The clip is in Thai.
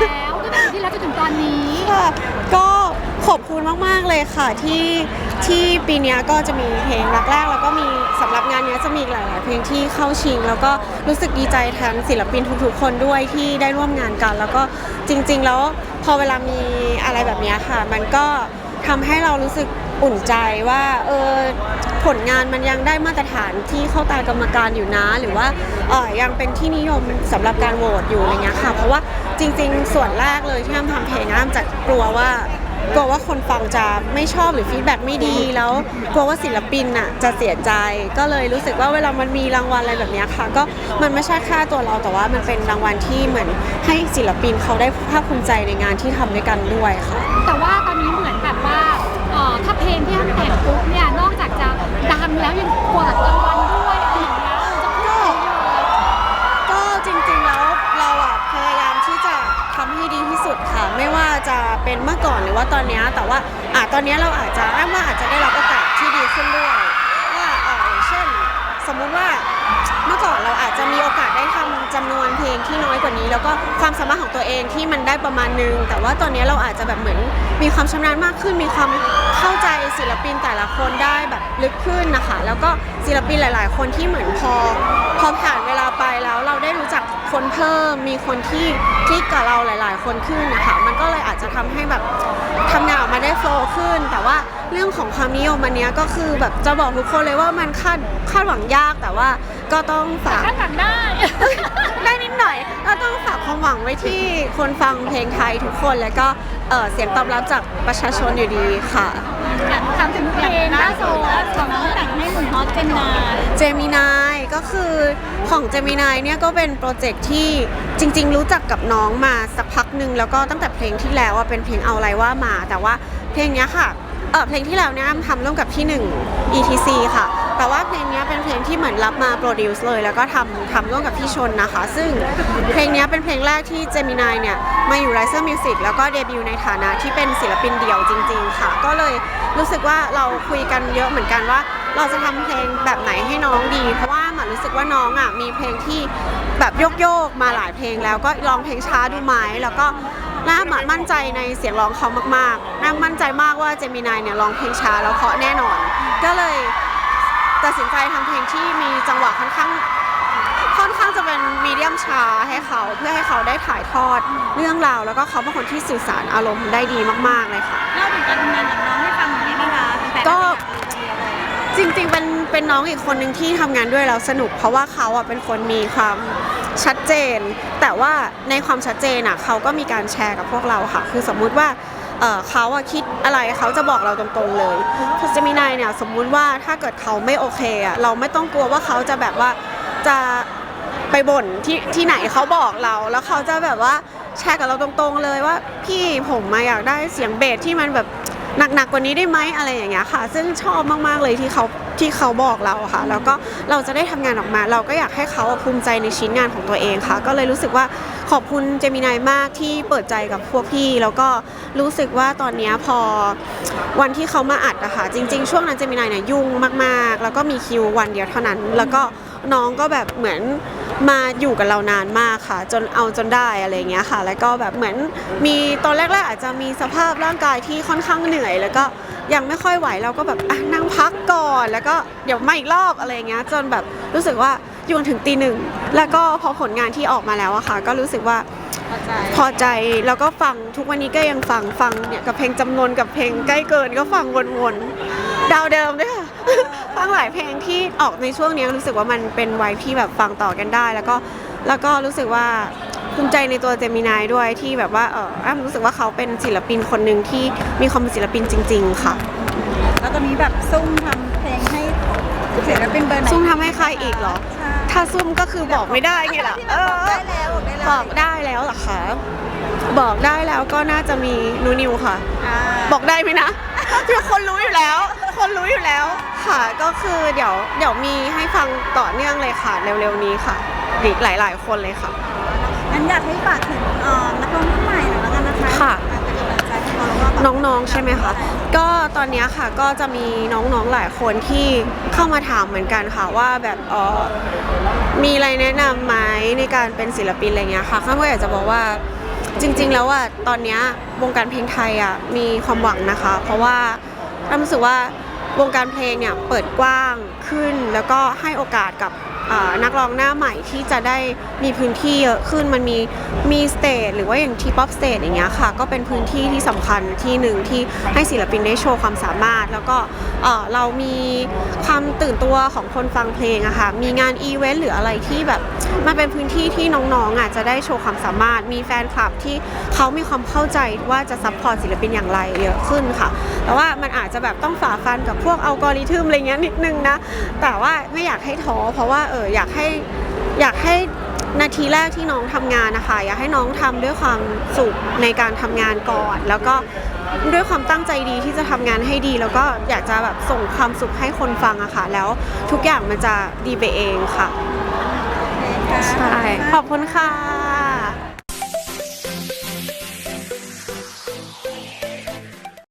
แล้วตั้งแต่ปีที่แล้วจนถึงตอนนี้ ค่ะก็ขอบคุณมาก ๆ เลยค่ะที่ที่ปีเนี้ยก็จะมีเพลงรักแรก แล้วก็มีสำหรับงานเนี้ยจะมีอีกหลาย ๆ เพลงที่เข้าชิง แล้วก็รู้สึกดีใจแทนศิลปินทุก ๆ คนด้วยที่ได้ร่วมงานกัน แล้วก็จริง ๆ แล้วพอเวลามีอะไรแบบเนี้ยค่ะ มันก็ ทำให้เรารู้สึกอุ่นใจว่าเออผลงานมันยังได้มาตรฐานที่เข้าตากรรมการอยู่นะ หรือว่าเออยังเป็นที่นิยมสำหรับการโหวตอยู่อะไรเงี้ยค่ะ เพราะว่าจริง ๆ ส่วนแรกเลยที่อ้ำทำเพลงอ้ำจะกลัวว่า กลัวว่าคนฟังจะไม่ชอบหรือฟีดแบ็ไม่ดีแล้วกลัวว่าศิลปินน่ะจะเสียใจ ก็เลยรู้สึกว่าเวลามันมีรางวัลอะไรแบบนี้ค่ะ ก็มันไม่ใช่ค่ตัวเราแต่ว่ามันเป็นรางวัลที่เหมือนให้ศิลปินเขาได้ภาคภูมิใจในงานที่ทำด้วยกันด้วยค่ะ แต่ว่าตอนนี้เหมือนแบบว่าถ้าเพลงที่อ้ำแต่งปุ๊บเนี่ยนอกจากจะดังแล้วยังกวาดรางวัล ตอนนี้แต่ว่าอะตอนนี้เราอาจจะอ้ว่าอาจจะได้รับโอกาสที่ดีขึ้นด้วยว่าเออเช่น สมมุติว่าเมื่อก่อนเราอาจจะมีโอกาสได้ทำจำนวนเพลงที่น้อยกว่านี้ แล้วก็ความสามารถของตัวเองที่มันได้ประมาณนึง แต่ว่าตอนนี้เราอาจจะแบบเหมือน มีความชำนาญมากขึ้น มีความเข้าใจศิลปินแต่ละคนได้แบบลึกขึ้นนะคะ แล้วก็ศิลปินหลาย ๆ คนที่เหมือนพอพอผ่านเวลาไปแล้วเราได้รู้จักคนเพิ่ม มีคนที่คลิกกับเราหลาย ๆ คนขึ้นนะคะ มันก็เลยอาจจะทำให้แบบทำงานออกมาได้โฟล์ขึ้น แต่ว่าเรื่องของความนิยมอันเนี้ยก็คือแบบจะบอกทุกคนเลยว่ามันคาดคาดหวังยากแต่ว่า ก็ต้องฝาก คาดหวังได้ ได้นิดหน่อยก็ต้องฝากความหวังไว้ที่คนฟังเพลงไทยทุกคนแล้วก็เอ่อเสียงตอบรับจากประชาชนอยู่ดีค่ะ ถามถึงเพลงล่าสุดของน้องแต่งให้หนุ่มฮอตเจนนาเจมินายก็คือของเจมินายเนี่ยก็เป็นโปรเจกต์ที่จริง ๆ รู้จักกับน้องมาสักพักหนึ่งแล้วก็ตั้งแต่เพลงที่แล้วอะเป็นเพลงเอาอะไรว่ามา แต่ว่าเพลงเนี้ยค่ะ เออเพลงที่แล้วเนี่ยอ้ำทำร่วมกับพี่หนึ่ง ETC ค่ะ แต่ว่าเพลงนี้เป็นเพลงที่เหมือนรับมาโปรดิวซ์เลย แล้วก็ทำทำร่วมกับพี่ชนนะคะ ซึ่งเพลงนี้เป็นเพลงแรกที่เจมินายเนี่ยมาอยู่ Riser Music แล้วก็เดบิวต์ในฐานะที่เป็นศิลปินเดี่ยวจริง ๆ ค่ะ ก็เลยรู้สึกว่าเราคุยกันเยอะเหมือนกันว่า เราจะทำเพลงแบบไหนให้น้องดี เพราะว่าหมันรู้สึกว่าน้องอะมีเพลงที่แบบโยกโยกๆมาหลายเพลงแล้วก็ลองเพลงช้าดูไหมแล้วก็ น่าหมั่นมั่นใจในเสียงร้องเขามากๆน่ามั่นใจมากว่าเจมินายเนี่ยร้องเพลงช้าแล้วเพราะแน่นอน ก็เลยตัดสินใจทำเพลงที่มีจังหวะค่อนข้างค่อนข้างจะเป็นมีเดียมช้าให้เขาเพื่อให้เขาได้ถ่ายทอดเรื่องราวแล้วก็เขาเป็นคนที่สื่อสารอารมณ์ได้ดีมากๆเลยค่ะเล่าถึงการทำงานกับน้องให้ฟังหน่อยได้ไหมคะแฟนๆก็จริงๆเป็นเป็นน้องอีกคนหนึ่งที่ทำงานด้วยแล้วสนุก เพราะว่าเขาอะเป็นคนมีความ ชัดเจน แต่ว่าในความชัดเจนอะเขาก็มีการแชร์กับพวกเราค่ะ คือสมมุติว่าเขาอะคิดอะไรเขาจะบอกเราตรงๆเลยคือจะมีนายเนี่ยสมมุติว่าถ้าเกิดเขาไม่โอเคอะเราไม่ต้องกลัวว่าเขาจะแบบว่าจะไปบ่นที่ที่ไหนเขาบอกเรา แล้วเขาจะแบบว่าแชร์กับเราตรงๆเลยว่าพี่ผมมาอยากได้เสียงเบสที่มันแบบ หนักๆกว่านี้ได้ไหมอะไรอย่างเงี้ยค่ะ ซึ่งชอบมากๆเลยที่เขาที่เขาบอกเราค่ะ แล้วก็เราจะได้ทำงานออกมา เราก็อยากให้เขาภูมิใจในชิ้นงานของตัวเองค่ะ ก็เลยรู้สึกว่าขอบคุณเจมินายมากที่เปิดใจกับพวกพี่ แล้วก็รู้สึกว่าตอนนี้พอวันที่เขามาอัดอะค่ะจริง ๆ ช่วงนั้นเจมินายเนี่ยยุ่งมากๆ แล้วก็มีคิววันเดียวเท่านั้น แล้วก็น้องก็แบบเหมือน มาอยู่กับเรานานมากค่ะ จนเอาจนได้อะไรอย่างเงี้ยค่ะ แล้วก็แบบเหมือนมีตอนแรกๆอาจจะมีสภาพร่างกายที่ค่อนข้างเหนื่อย แล้วก็ยังไม่ค่อยไหวเราก็แบบอะนั่งพักก่อน แล้วก็เดี๋ยวมาอีกรอบอะไรอย่างเงี้ยจนแบบรู้สึกว่าอยู่จนถึงตีหนึ่งแล้วก็พอผลงานที่ออกมาแล้วอะค่ะ ก็รู้สึกว่าพอใจแล้วก็ฟังทุกวันนี้ก็ยังฟังฟังเนี่ยกับเพลงจำนวนกับเพลงใกล้เกินก็ฟังวนๆดาวเดิมด้วยค่ะ ฟังหลายเพลงที่ออกในช่วงนี้รู้สึกว่ามันเป็นวัยที่แบบฟังต่อกันได้ แล้วก็แล้วก็รู้สึกว่าภูมิใจในตัวเจมินายด้วยที่แบบว่าเอออ้ำรู้สึกว่าเขาเป็นศิลปินคนหนึ่งที่มีความเป็นศิลปินจริง ๆ ค่ะ แล้วตอนนี้แบบซุ่มทำเพลงให้ศิลปินเบอร์ไหนซุ่มทำให้ใครอีกเหรอ ใช่ถ้าซุ่มก็คือบอกไม่ได้ไงล่ะที่เอแบบบอกอได้แล้วบอกได้แล้วบอกได้แล้วเหรอคะบอกได้แล้วก็น่าจะมีนูนิวค่ะ อ่าบอกได้ไหมนะ คือคนรู้อยู่แล้ว คนรู้อยู่แล้วค่ะ ก็คือเดี๋ยวเดี๋ยวมีให้ฟังต่อเนื่องเลยค่ะ เร็วๆนี้ค่ะอีกหลาย ๆ คนเลยค่ะ งั้นอยากให้ฝากถึงเอ่อนักร้องรุ่นใหม่หน่อยแล้วกันนะคะค่ะ เป็นกำลังใจให้เขาแล้วก็แบบน้องๆใช่ไหมคะ ก็ตอนเนี้ยค่ะก็จะมีน้องๆหลายคนที่เข้ามาถามเหมือนกันค่ะว่าแบบเออมีอะไรแนะนำไหมในการเป็นศิลปินอะไรเงี้ยค่ะข้าก็อยากจะบอกว่า จริง ๆ แล้วอะตอนเนี้ยวงการเพลงไทยอะมีความหวังนะคะ เพราะว่าเรารู้สึกว่าวงการเพลงเนี่ยเปิดกว้างขึ้นแล้วก็ให้โอกาสกับ นักร้องหน้าใหม่ที่จะได้มีพื้นที่เยอะขึ้นมันมีมีสเตจหรือว่าอย่างทีป๊อปสเตจอย่างเงี้ยค่ะ ก็เป็นพื้นที่ที่สำคัญที่หนึ่งที่ให้ศิลปินได้โชว์ความสามารถ แล้วก็เออเรามีความตื่นตัวของคนฟังเพลงอะค่ะมีงานอีเวนต์หรืออะไรที่แบบมันเป็นพื้นที่ที่น้องๆอะจะได้โชว์ความสามารถ มีแฟนคลับที่เขามีความเข้าใจว่าจะซัพพอร์ตศิลปินอย่างไรเยอะขึ้นค่ะ แต่ว่ามันอาจจะแบบต้องฝ่าฟันกับพวกอัลกอริทึมอะไรเงี้ยนิดนึงนะแต่ว่าไม่อยากให้ท้อเพราะว่าเอออยากให้อยากให้นาทีแรกที่น้องทำงานนะคะ อยากให้น้องทำด้วยความสุขในการทำงานก่อน แล้วก็ด้วยความตั้งใจดีที่จะทำงานให้ดี แล้วก็อยากจะแบบส่งความสุขให้คนฟังอะค่ะ แล้วทุกอย่างมันจะดีไปเองค่ะใช่ขอบคุณค่ะ